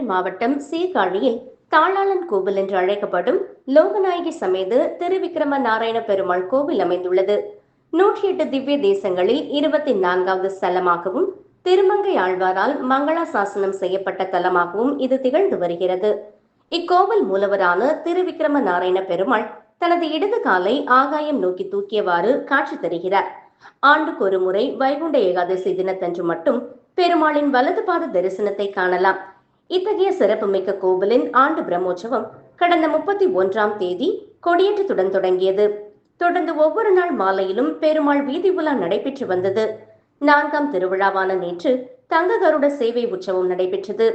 மதுரை மாவட்டம் சீர்காழியில் தாளாளன் கோவில் என்று அழைக்கப்படும் லோகநாயகி சமேத திருவிக்கிரம நாராயண பெருமாள் கோவில் அமைந்துள்ளது. நூற்றி எட்டு திவ்ய தேசங்களில் இருபத்தி நான்காவது ஸ்தலமாகவும் திருமங்கை ஆழ்வாரால் மங்களா சாசனம் செய்யப்பட்ட தலமாகவும் இது திகழ்ந்து வருகிறது. இக்கோவில் மூலவரான திருவிக்கிரம நாராயண பெருமாள் தனது இடது காலை ஆகாயம் நோக்கி தூக்கியவாறு காட்சி தருகிறார். ஆண்டுக்கு ஒரு முறை வைகுண்ட ஏகாதசி தினத்தன்று மட்டும் பெருமாளின் வலது பாத தரிசனத்தை காணலாம். இத்தகைய சிறப்புமிக்க கோவிலின் ஆண்டு பிரம்மோற்சவம் கடந்த முப்பத்தி ஒன்றாம் தேதி கொடியேற்றத்துடன் தொடங்கியது. தொடர்ந்து ஒவ்வொரு நாள் மாலையிலும் பெருமாள் வீதி உலா நடைபெற்று வந்தது. நான்காம் திருவிழாவான நேற்று தங்க கருட சேவை உற்சவம் நடைபெற்றது.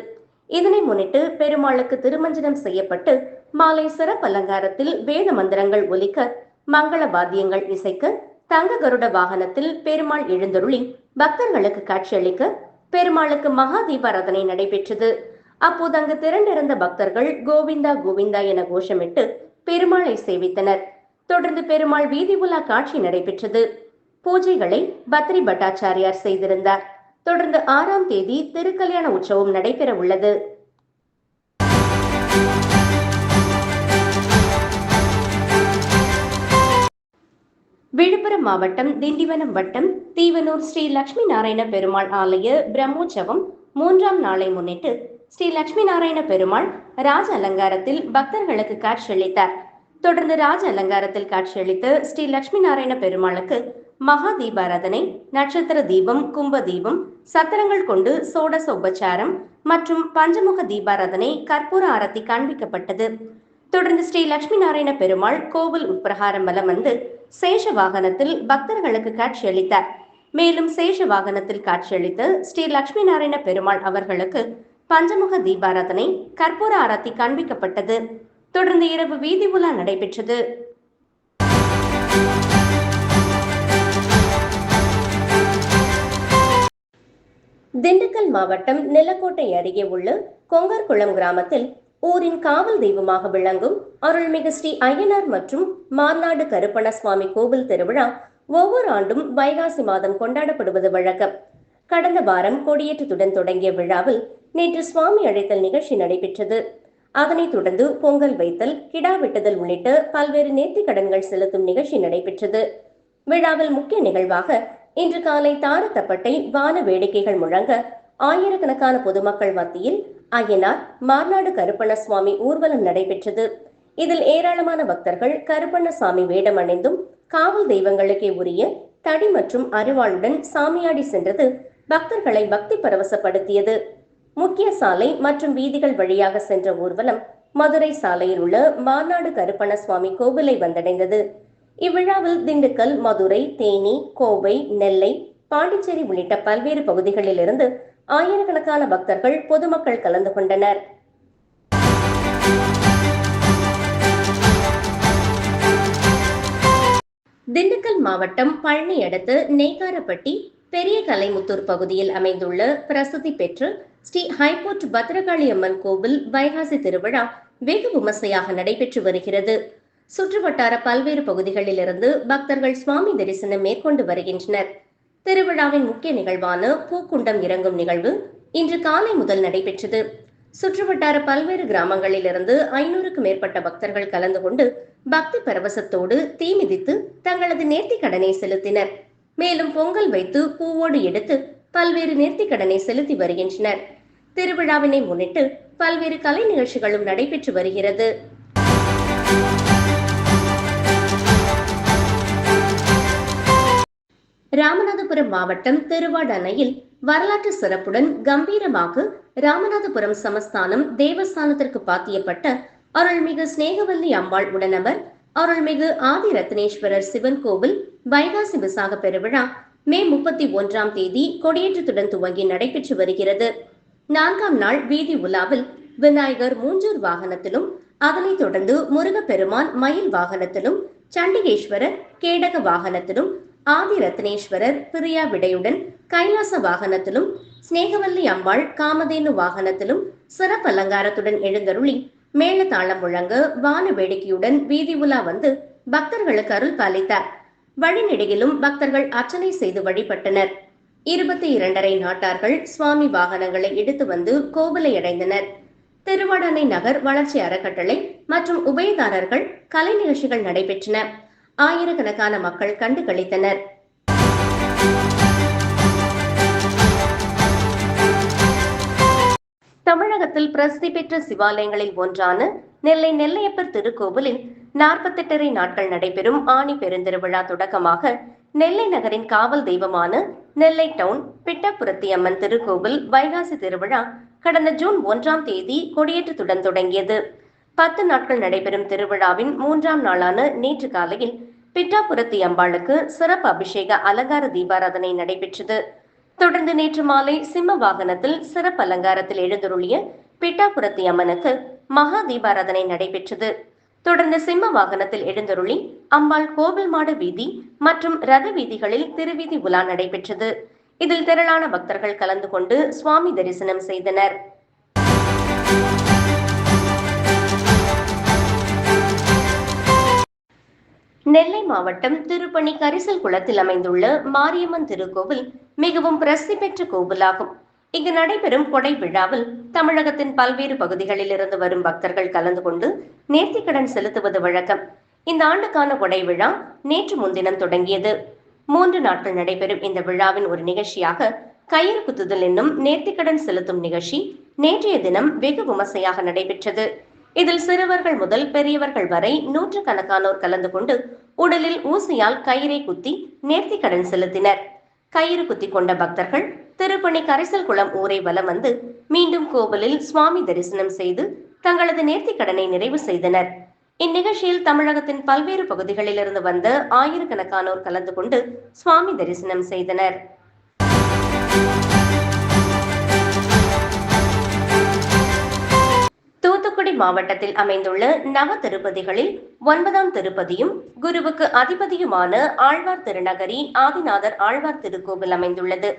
இதனை முன்னிட்டு பெருமாளுக்கு திருமஞ்சனம் செய்யப்பட்டு மாலை சிறப்பு அலங்காரத்தில் வேத மந்திரங்கள் ஒலிக்க மங்கள வாத்தியங்கள் இசைக்க தங்க கருட வாகனத்தில் பெருமாள் எழுந்தருளி பக்தர்களுக்கு காட்சியளிக்க பெருமாளுக்கு மகா தீபாராதனை நடைபெற்றது. அப்போது அங்கு திரண்டிருந்த பக்தர்கள் கோவிந்தா கோவிந்தா என கோஷமிட்டு பெருமாளை சேவித்தனர். தொடர்ந்து பெருமாள் வீதி உலா காட்சி நடைபெற்றது. பூஜைகளை பத்ரி பட்டாச்சாரியார் செய்திருந்தார். தொடர்ந்து ஆறாம் தேதி திருக்கல்யாண உற்சவம் நடைபெற உள்ளது. விழுப்புரம் மாவட்டம் திண்டிவனம் வட்டம் தீவனூர் ஸ்ரீ லட்சுமி நாராயண பெருமாள் ஆலய பிரம்மோற்சவம் மூன்றாம் நாளை முன்னிட்டு ஸ்ரீ லட்சுமி நாராயண பெருமாள் ராஜ அலங்காரத்தில் பக்தர்களுக்கு காட்சியளித்தார் தொடர்ந்து ராஜ அலங்காரத்தில் காட்சியளித்து ஸ்ரீ லட்சுமி நாராயண பெருமாளுக்கு மகா தீபாராதனை நட்சத்திர தீபம் கும்ப தீபம் சத்திரங்கள் கொண்டு சோடச உபச்சாரம் மற்றும் பஞ்சமுக தீபாராதனை கற்பூர ஆரத்தி காண்பிக்கப்பட்டது. தொடர்ந்து ஸ்ரீ லட்சுமி நாராயண பெருமாள் கோவில் உட்பிரகாரம் வலம் வந்து சேஷ வாகனத்தில் பக்தர்களுக்கு காட்சியளித்தார் மேலும் சேஷ வாகனத்தில் காட்சியளித்து ஸ்ரீ லட்சுமி நாராயண பெருமாள் அவர்களுக்கு பஞ்சமுக தீபாராதனை கற்பூர ஆராத்தி காண்பிக்கப்பட்டது. தொடர்ந்து இரவு வீதி உலா நடைபெற்றது. திண்டுக்கல் மாவட்டம் நிலக்கோட்டை அருகே உள்ள கொங்கர்குளம் கிராமத்தில் ஊரின் காவல் தெய்வமாக விளங்கும் அருள்மிகு ஸ்ரீ ஐயனார் மற்றும் மார்நாடு கருப்பண சுவாமி கோவில் திருவிழா ஒவ்வொரு ஆண்டும் வைகாசி மாதம் கொண்டாடப்படுவது வழக்கம். கடந்த வாரம் கொடியேற்றத்துடன் தொடங்கிய விழாவில் நேற்று சுவாமி அழைத்தல் நிகழ்ச்சி நடைபெற்றது. அதனைத் தொடர்ந்து பொங்கல் வைத்தல் கிடா வெட்டுதல் உள்ளிட்ட பல்வேறு நேர்த்தி கடன்கள் செலுத்தும் நிகழ்ச்சி நடைபெற்றது. விழாவில் முக்கிய நிகழ்வாக இன்று காலை தாரத்தப்பட்டை வான வேடிக்கைகள் முழங்க ஆயிரக்கணக்கான பொதுமக்கள் மத்தியில் அய்யனார் மார்நாடு கருப்பண்ண சுவாமி ஊர்வலம் நடைபெற்றது. இதில் ஏராளமான பக்தர்கள் கருப்பண்ணசாமி வேடம் அணிந்தும் காவல் தெய்வங்களுக்கே உரிய தடி மற்றும் அருவாளுடன் சாமியாடி சென்றது பக்தர்களை பக்தி பரவசப்படுத்தியது. முக்கிய சாலை மற்றும் வீதிகள் வழியாக சென்ற ஊர்வலம் மதுரை சாலையில் உள்ள மார்நாடு கருப்பண சுவாமி கோவிலை வந்தடைந்தது. இவ்விழாவில் திண்டுக்கல் மதுரை தேனி கோவை நெல்லை பாண்டிச்சேரி உள்ளிட்ட பல்வேறு பகுதிகளில் இருந்து ஆயிரக்கணக்கான பக்தர்கள் பொதுமக்கள் கலந்து கொண்டனர். திண்டுக்கல் மாவட்டம் பழனி அடுத்து நெய்காரப்பட்டி பெரிய கலைமுத்தூர் பகுதியில் அமைந்துள்ள பிரசித்தி பெற்று ஸ்ரீ ஹைகோர்ட் பத்ரகாளி அம்மன் கோவில் வைகாசி திருவிழா வெகு விமர்சையாக நடைபெற்று வருகிறது. சுற்றுவட்டார பல்வேறு பகுதிகளில் இருந்து பக்தர்கள் சுவாமி தரிசனம் மேற்கொண்டு வருகின்றனர். திருவிழாவின் முக்கிய நிகழ்வான பூக்குண்டம் இறங்கும் நிகழ்வு இன்று காலை முதல் நடைபெற்றது. சுற்றுவட்டார பல்வேறு கிராமங்களில் இருந்து ஐநூறுக்கும் மேற்பட்ட பக்தர்கள் கலந்து கொண்டு பக்தி பரவசத்தோடு தீ மிதித்து தங்களது நேர்த்தி கடனை செலுத்தினர். மேலும் பொங்கல் வைத்து பூவோடு எடுத்து பல்வேறு நேர்த்தி கடனை செலுத்தி வருகின்றனர். திருவிழாவினை முன்னிட்டு பல்வேறு கலை நிகழ்ச்சிகளும் நடைபெற்று வருகிறது. ராமநாதபுரம் மாவட்டம் திருவாடணையில் வரலாற்று சிறப்புடன் கம்பீரமாக ராமநாதபுரம் சமஸ்தானம் தேவஸ்தானத்திற்கு பாத்தியப்பட்ட அருள்மிகு ஸ்நேகவல்லி அம்பாள் உடனவர் அருள்மிகு ஆதி ரத்னேஸ்வரர் சிவன் கோவில் வைகாசி விசாக பெருவிழா மே முப்பத்தி ஒன்றாம் தேதி கொடியேற்றத்துடன் துவங்கி நடைபெற்று வருகிறது. நான்காம் நாள் வீதி உலாவில் விநாயகர் மூஞ்சூர் வாகனத்திலும் அதனைத் தொடர்ந்து முருகப்பெருமான் மயில் வாகனத்திலும் சண்டிகேஸ்வரர் கேடக வாகனத்திலும் ஆதி ரத்னேஸ்வரர் பிரியா விடையுடன் கைலாச வாகனத்திலும் ஸ்நேகவல்லி அம்பாள் காமதேனு வாகனத்திலும் சிறப்பு அலங்காரத்துடன் எழுந்தருளி மேளதாளம் முழங்க வான வேடிக்கையுடன் வீதி உலா வந்து பக்தர்களுக்கு அருள் பாலித்தார் வழிநெடுகிலும் பக்தர்கள் அர்ச்சனை செய்து வழிபட்டனர். இருபத்தி இரண்டரை நாட்டார்கள் சுவாமி வாகனங்களை எடுத்து வந்து கோவிலை அடைந்தனர் திருவடனை நகர் வளர்ச்சி அறக்கட்டளை மற்றும் உபயதாரர்கள் கலை நிகழ்ச்சிகள் நடைபெற்றன. ஆயிரக்கணக்கான மக்கள் கண்டு கழித்தனர் தமிழகத்தில் பிரசித்தி பெற்ற சிவாலயங்களில் ஒன்றான நெல்லை நெல்லையப்பர் திருக்கோவிலில் நாற்பத்தெட்டரை நாட்கள் நடைபெறும் ஆணி பெருந்திருவிழா தொடக்கமாக நெல்லை நகரின் காவல் தெய்வமான நெல்லை டவுன் பிட்டப்புரத்தி அம்மன் திருக்கோவில் வைகாசி திருவிழா கடந்த ஜூன் ஒன்றாம் தேதி கொடியேற்றத்துடன் தொடங்கியது. பத்து நாட்கள் நடைபெறும் திருவிழாவின் மூன்றாம் நாளான நேற்று காலையில் பிட்டாபுரத்தி அம்பாளுக்கு சிறப்பு அபிஷேக அலங்கார தீபாராதனை நடைபெற்றது. தொடர்ந்து நேற்று மாலை சிம்ம வாகனத்தில் சிறப்பு அலங்காரத்தில் எழுந்தருளிய பிட்டாபுரத்தி அம்மனுக்கு மகா தீபாராதனை நடைபெற்றது. தொடர்ந்து சிம்ம வாகனத்தில் எழுந்தருளி அம்பாள் கோவில் மாடு வீதி மற்றும் ரத வீதிகளில் திருவீதி உலா நடைபெற்றது. இதில் திரளான பக்தர்கள் கலந்து கொண்டு சுவாமி தரிசனம் செய்தனர். நெல்லை மாவட்டம் திருப்பணி கரிசல் குளத்தில் அமைந்துள்ள மாரியம்மன் திருக்கோவில் மிகவும் பிரசித்தி பெற்ற கோவிலாகும். இங்கு நடைபெறும் கொடை விழாவில் தமிழகத்தின் பல்வேறு பகுதிகளில் இருந்து வரும் பக்தர்கள் கலந்து கொண்டு நேர்த்திக்கடன் செலுத்துவது வழக்கம். இந்த ஆண்டுக்கான கொடை விழா நேற்று முன்தினம் தொடங்கியது. மூன்று நாட்கள் நடைபெறும் இந்த விழாவின் ஒரு நிகழ்ச்சியாக கயிறு குத்துதல் என்னும் நேர்த்திக்கடன் செலுத்தும் நிகழ்ச்சி நேற்றைய தினம் வெகு விமர்சையாக நடைபெற்றது. இதில் சிறுவர்கள் முதல் பெரியவர்கள் வரை நூற்று கணக்கானோர் கலந்து கொண்டு உடலில் ஊசியால் கயிறை குத்தி நேர்த்திக்கடன் செலுத்தினர். கயிறு குத்தி கொண்ட பக்தர்கள் திருப்பணி கரைசல் குளம் ஊரை வலம் வந்து மீண்டும் கோவிலில் சுவாமி தரிசனம் செய்து தங்களது நேர்த்திக்கடனை நிறைவு செய்தனர். இந்நிகழ்ச்சியில் தமிழகத்தின் பல்வேறு பகுதிகளிலிருந்து வந்து ஆயிரக்கணக்கானோர் கலந்து கொண்டு சுவாமி தரிசனம் செய்தனர். தூத்துக்குடி மாவட்டத்தில் அமைந்துள்ள நவ திருப்பதிகளில் ஒன்பதாம் திருப்பதியும் குருவுக்கு அதிபதியுமான ஆழ்வார் திருநகரி ஆதிநாதர் ஆழ்வார் திருக்கோவில் அமைந்துள்ளது.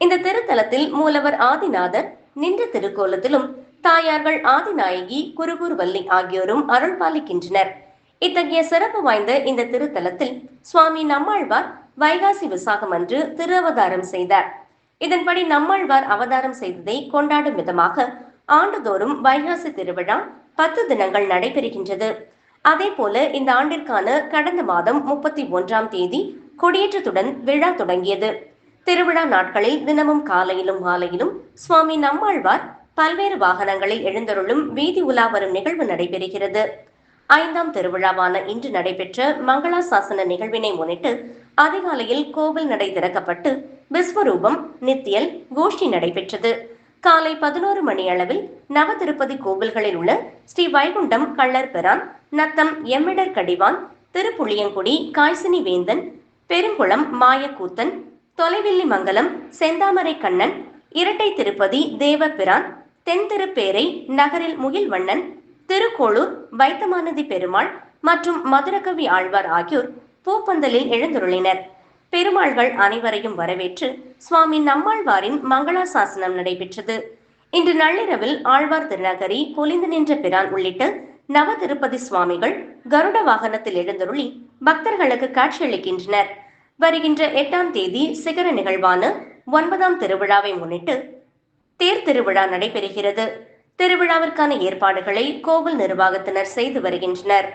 இந்த திருத்தலத்தில் மூலவர் ஆதிநாதர் நின்ற திருக்கோலத்திலும் தாயார்கள் ஆதிநாயகி குருகூர்வல்லி ஆகியோரும் அருள் பாலிக்கின்றனர் இத்தகைய சிறப்பு வாய்ந்த இந்த திருத்தலத்தில் சுவாமி நம்மாழ்வார் வைகாசி விசாகம் அன்று திரு அவதாரம் செய்தார். இதன்படி நம்மாழ்வார் அவதாரம் செய்ததை கொண்டாடும் விதமாக ஆண்டுதோறும் வைகாசி திருவிழா பத்து தினங்கள் நடைபெறுகின்றது. அதே போல இந்த ஆண்டிற்கான கடந்த மாதம் முப்பத்தி ஒன்றாம் தேதி கொடியேற்றத்துடன் விழா தொடங்கியது. திருவிழா நாட்களில் தினமும் காலையிலும் மாலையிலும் சுவாமி நம்மாழ்வார் பல்வேறு வாகனங்களில் எழுந்தருளும் வீதி உலா வரும் நிகழ்வு நடைபெறுகிறது. ஐந்தாம் திருவிழாவான இன்று நடைபெற்ற மங்களா சாசன நிகழ்வினை முன்னிட்டு அதிகாலையில் கோவில் நடை திறக்கப்பட்டு விஸ்வரூபம் நித்தியல் கோஷ்டி நடைபெற்றது. காலை பதினோரு மணி அளவில் நவ திருப்பதி கோவில்களில் உள்ள ஸ்ரீ வைகுண்டம் கள்ளர் பெரான் நத்தம் எம்மிடர் கடிவான் திருப்புளியங்குடி காய்சினி வேந்தன் பெருங்குளம் மாயக்கூத்தன் தொலைவில்லி மங்கலம் செந்தாமரை கண்ணன் இரட்டை திருப்பதி தேவபிரான் தென்திருப்பேரை நகரில் முகில்வண்ணன் திருக்கோளூர் வைத்தமானதி பெருமாள் மற்றும் மதுரகவி ஆழ்வார் ஆகியோர் பூப்பந்தலில் எழுந்துருளினர். பெருமாள்கள் அனைவரையும் வரவேற்று சுவாமி நம்மாழ்வாரின் மங்களாசாசனம் நடைபெற்றது. இன்று நள்ளிரவில் ஆழ்வார் திருநகரி பொலிந்து நின்ற பிரான் உள்ளிட்ட நவ திருப்பதி சுவாமிகள் கருட வாகனத்தில் எழுந்தருளி பக்தர்களுக்கு காட்சியளிக்கின்றனர். வருகின்ற எட்டாம் தேதி சிகர நிகழ்வான ஒன்பதாம் திருவிழாவை முன்னிட்டு தேர் திருவிழா நடைபெறுகிறது. திருவிழாவிற்கான ஏற்பாடுகளை கோவில் நிர்வாகத்தினர் செய்து வருகின்றனர்.